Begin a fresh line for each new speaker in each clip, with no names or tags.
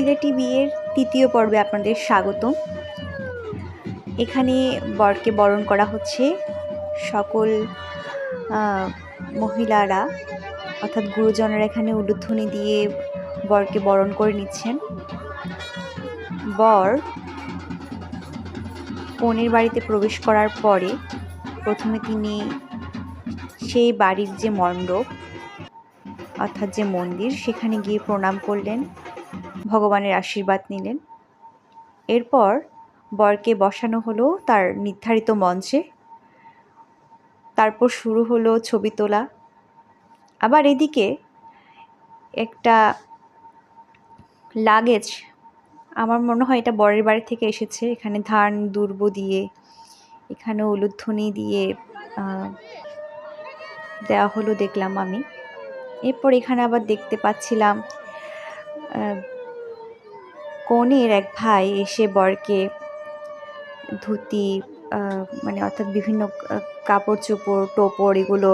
সিলেটি বিয়ের তৃতীয় পর্বে আপনাদের স্বাগতম। এখানে বরকে বরণ করা হচ্ছে সকল মহিলারা, অর্থাৎ গুরুজনেরা এখানে উলুধ্বনি দিয়ে বরকে বরণ করে নিচ্ছেন। বর কনের বাড়িতে প্রবেশ করার পরে প্রথমে তিনি সেই বাড়ির যে মণ্ডপ, অর্থাৎ যে মন্দির, সেখানে গিয়ে প্রণাম করলেন। ভগবানের আশীর্বাদ নিলেন। এরপর বরকে বসানো হলো তার নির্ধারিত মঞ্চে। তারপর শুরু হলো ছবি তোলা। আবার এদিকে একটা লাগেজ, আমার মনে হয় এটা বরের বাড়ি থেকে এসেছে। এখানে ধান, দুর্ব দিয়ে, এখানে উলুধ্বনি দিয়ে দেওয়া হলো দেখলাম আমি। এরপর এখানে আবার দেখতে পাচ্ছিলাম কনের এক ভাই এসে বরকে ধুতি মানে অর্থাৎ বিভিন্ন কাপড় চোপড় টোপর এগুলো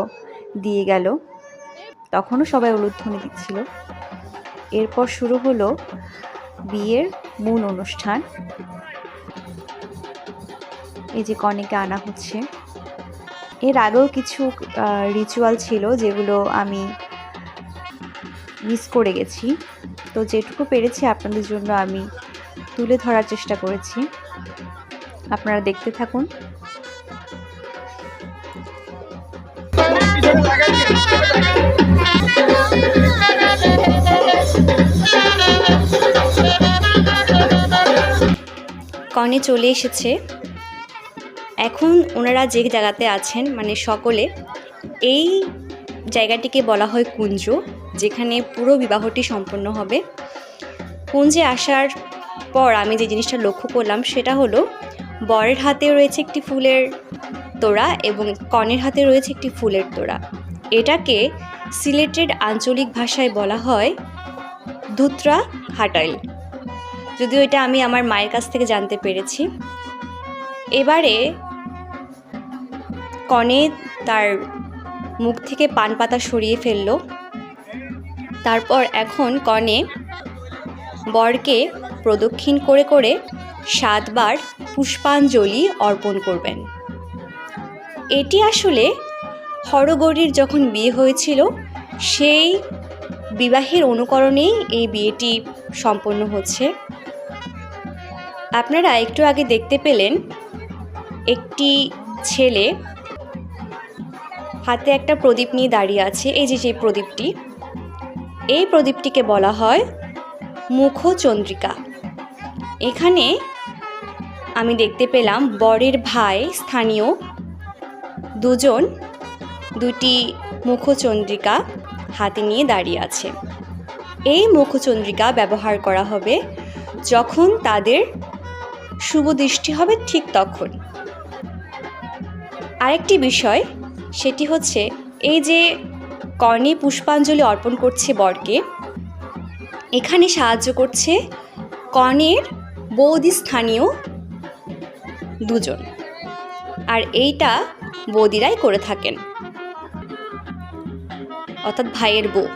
দিয়ে গেল। তখনও সবাই উলুধ্বনি দিচ্ছিল। এরপর শুরু হলো বিয়ের মূল অনুষ্ঠান। এই যে কনেকে আনা হচ্ছে। এর আগেও কিছু রিচুয়াল ছিল যেগুলো আমি মিস করে গেছি। তো যেটুকু পেরেছি আপনাদের জন্য আমি তুলে ধরার চেষ্টা করেছি। আপনারা দেখতে থাকুন। কনে চলে এসেছে। এখন ওনারা যে জায়গাতে আছেন মানে সকলে, এই জায়গাটিকে বলা হয় কুঞ্জ, যেখানে পুরো বিবাহটি সম্পন্ন হবে। কুঞ্জে আসার পর আমি যে জিনিসটা লক্ষ্য করলাম, সেটা হলো বরের হাতে রয়েছে একটি ফুলের তোড়া এবং কনের হাতে রয়েছে একটি ফুলের তোড়া। এটাকে সিলেটেড আঞ্চলিক ভাষায় বলা হয় ধুত্রা হাটাইল। যদিও এটা আমি আমার মায়ের কাছ থেকে জানতে পেরেছি। এবারে কনে তার মুখ থেকে পান পাতা সরিয়ে ফেলল। তারপর এখন কনে বরকে প্রদক্ষিণ করে করে সাতবার পুষ্পাঞ্জলি অর্পণ করবেন। এটি আসলে হরগৌরীর যখন বিয়ে হয়েছিল, সেই বিবাহের অনুকরণেই এই বিয়েটি সম্পন্ন হচ্ছে। আপনারা একটু আগে দেখতে পেলেন, একটি ছেলে হাতে একটা প্রদীপ নিয়ে দাঁড়িয়ে আছে, এই যে যে প্রদীপটি। এই প্রদীপটিকে বলা হয় মুখচন্দ্রিকা। এখানে আমি দেখতে পেলাম বরের ভাই, স্থানীয় দুজন, দুটি মুখচন্দ্রিকা হাতে নিয়ে দাঁড়িয়ে আছে। এই মুখচন্দ্রিকা ব্যবহার করা হবে যখন তাদের শুভ দৃষ্টি হবে ঠিক তখন। আরেকটি বিষয় সেটি হচ্ছে এই যে কর্ণে পুষ্পাঞ্জলি অর্পণ করছে বরকে, এখানে সাহায্য করছে কর্ণের বৌদি স্থানীয় দুজন। আর এইটা বৌদিরাই করে থাকেন। অর্থাৎ ভাইয়ের বউ।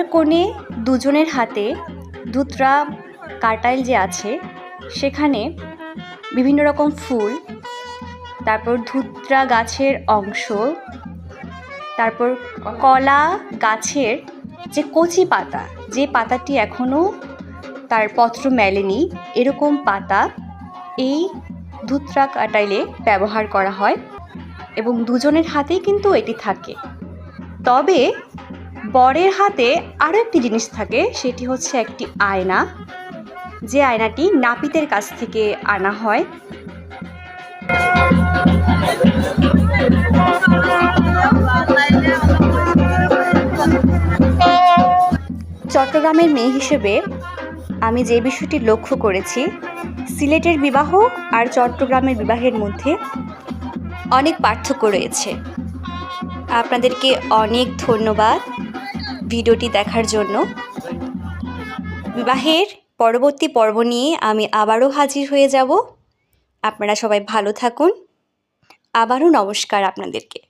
বর কনে দুজনের হাতে ধুতরা কাটাইল যে আছে, সেখানে বিভিন্ন রকম ফুল, তারপর ধুতরা গাছের অংশ, তারপর কলা গাছের যে কচি পাতা, যে পাতাটি এখনও তার পত্র মেলেনি, এরকম পাতা এই ধুতরা কাটাইলে ব্যবহার করা হয় এবং দুজনের হাতেই কিন্তু এটি থাকে। তবে বরের হাতে আরও একটি জিনিস থাকে, সেটি হচ্ছে একটি আয়না। যে আয়নাটি নাপিতের কাছ থেকে আনা হয়। চট্টগ্রামের মেয়ে হিসেবে আমি যে বিষয়টি লক্ষ্য করেছি, সিলেটের বিবাহ আর চট্টগ্রামের বিবাহের মধ্যে অনেক পার্থক্য রয়েছে। আপনাদেরকে অনেক ধন্যবাদ। ভিডিওটি দেখার জন্য। বিবাহের পরবর্তী পর্ব নিয়ে আমি আবারও হাজির হয়ে যাব। আপনারা সবাই ভালো থাকুন। আবারও নমস্কার আপনাদেরকে।